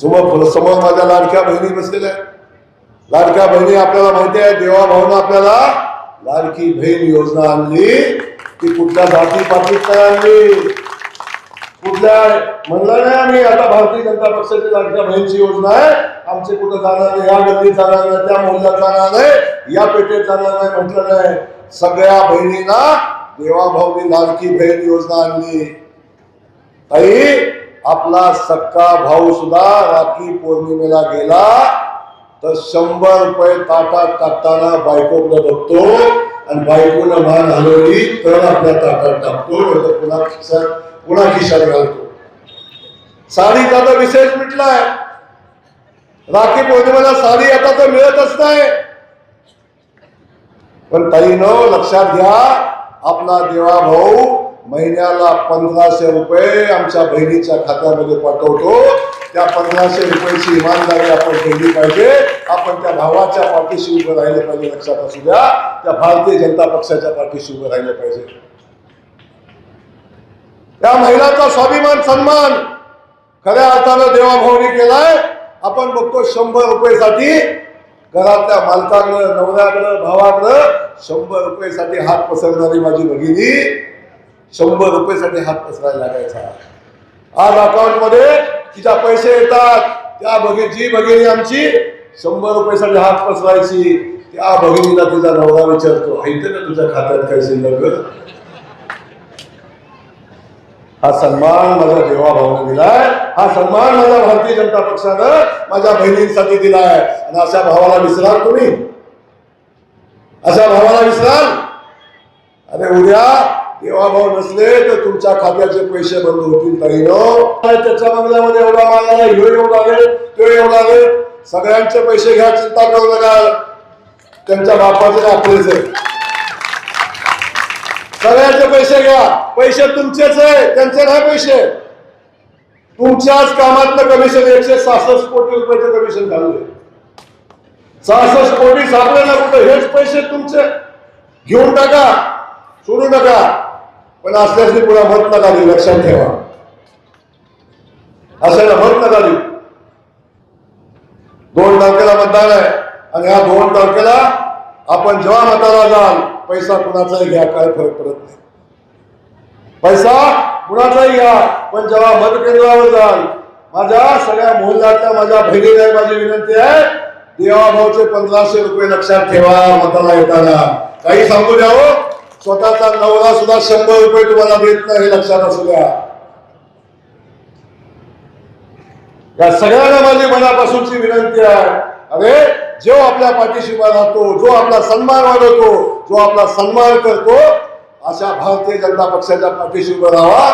समोर समोर माझ्या लाडक्या बहिणी बसलेल्या लाडक्या बहिणी आपल्याला माहिती आहे देवा भाऊन आपल्याला लाडकी बहीण योजना आणली. ती कुठल्या जाती पातीत नाही आणली. कुठल्या म्हणलं नाही आम्ही आता भारतीय जनता पक्षाची लाडक्या बहिणीची योजना आहे. आमचे कुठं जाणार नाही या गल्लीत जाणार नाही त्या मोहल्ल्यात जाणार नाही या पेठेत जाणार नाही म्हटलं नाही. सगळ्या बहिणींना देवाभाऊनी लाडकी बहीण योजना आणली. ताई आपला सक्का भाऊ सुद्धा राखी पौर्णिमेला गेला तर शंभर रुपये ताटात टाकताना बायकोकडे बघतो आणि बायकोनं मान हलवली तर आपल्या ताटात टाकतो पुन्हा खिशात पुन्हा खिशात घालतो. साडीचा तर विशेष मिटलाय. राखी पौर्णिमेला साडी आता तर मिळतच नाही. पण ताईनो लक्षात घ्या आपला देवा भाऊ महिन्याला पंधराशे रुपये आमच्या बहिणीच्या खात्यामध्ये पाठवतो. त्या पंधराशे रुपयाची इमानदारी आपण केली पाहिजे. आपण त्या भावाच्या पाठीशी उभं राहिले पाहिजे लक्षात असू द्या. त्या भारतीय जनता पक्षाच्या पाठीशी उभं राहिले पाहिजे. त्या महिलाचा स्वाभिमान सन्मान खऱ्या अर्थानं देवाभावनी केलाय. आपण बघतो शंभर रुपयेसाठी घरातल्या मालकाकडं नवऱ्याकडं भावाकडं शंभर रुपयेसाठी हात पसरणारी माझी भगिनी शंभर रुपयेसाठी हात पसरायला लागायचा. आज अकाउंटमध्ये तिच्या पैसे येतात. त्या भगिनी जी भगिनी आमची शंभर रुपयेसाठी हात पसरायची. त्या भगिनीला तिचा नवरा विचारतो ऐकते ना तुझ्या खात्यात काही शिल्लक हा सन्मान माझ्या देवाभावाने दिलाय. हा सन्मान माझ्या भारतीय जनता पक्षानं माझ्या बहिणींसाठी दिलाय. आणि अशा भावाला विसराल तुम्ही. अशा भावाला विसराल. अरे उद्या देवा भाऊ नसले तर तुमच्या खात्याचे पैसे बंद होतील तरी त्याच्या बंगल्यामध्ये एवढा माल आला ह्यो एवढा आले तो एवढा आले सगळ्यांचे पैसे घ्या चिंता करू नका. त्यांच्या बापाचे आपलेच आहे. सगळ्यांचे पैसे घ्या. पैसे तुमचेच आहे त्यांचे नाही पैसे. तुमच्याच कामातलं कमिशन एकशे सहासष्ट कोटी रुपयाचं कमिशन घालले सहासष्ट कोटी सापडे ना कुठं? हेच पैसे तुमचे. घेऊन टाका. सोडू नका. पण असल्यास पुन्हा मत नका देऊ लक्षात ठेवा. असं मत नका देऊ. दोन तारखेला मतदान आहे आणि ह्या दोन तारखेला आपण जेव्हा मताला जाल पैसा कुणाचाही घ्या काय फरक पडत नाही. पैसा कुणाचाही घ्या पण जेव्हा मतकेंद्रावर जाल माझ्या सगळ्या मोहल्ल्यातल्या माझ्या बहिणीला माझी विनंती आहे देवाभाऊचे पंधराशे रुपये लक्षात ठेवा मताला येताना. काही सांगू द्या हो. स्वतःचा नवरा सुद्धा शंभर रुपये तुम्हाला देत नाही हे लक्षात असू द्या. या सगळ्यांना माझी मनापासूनची विनंती आहे. अरे जो आपल्या पाठीशी उभा राहतो जो आपला सन्मान वाढवतो जो आपला सन्मान करतो अशा भारतीय जनता पक्षाच्या पाठीशी राहावा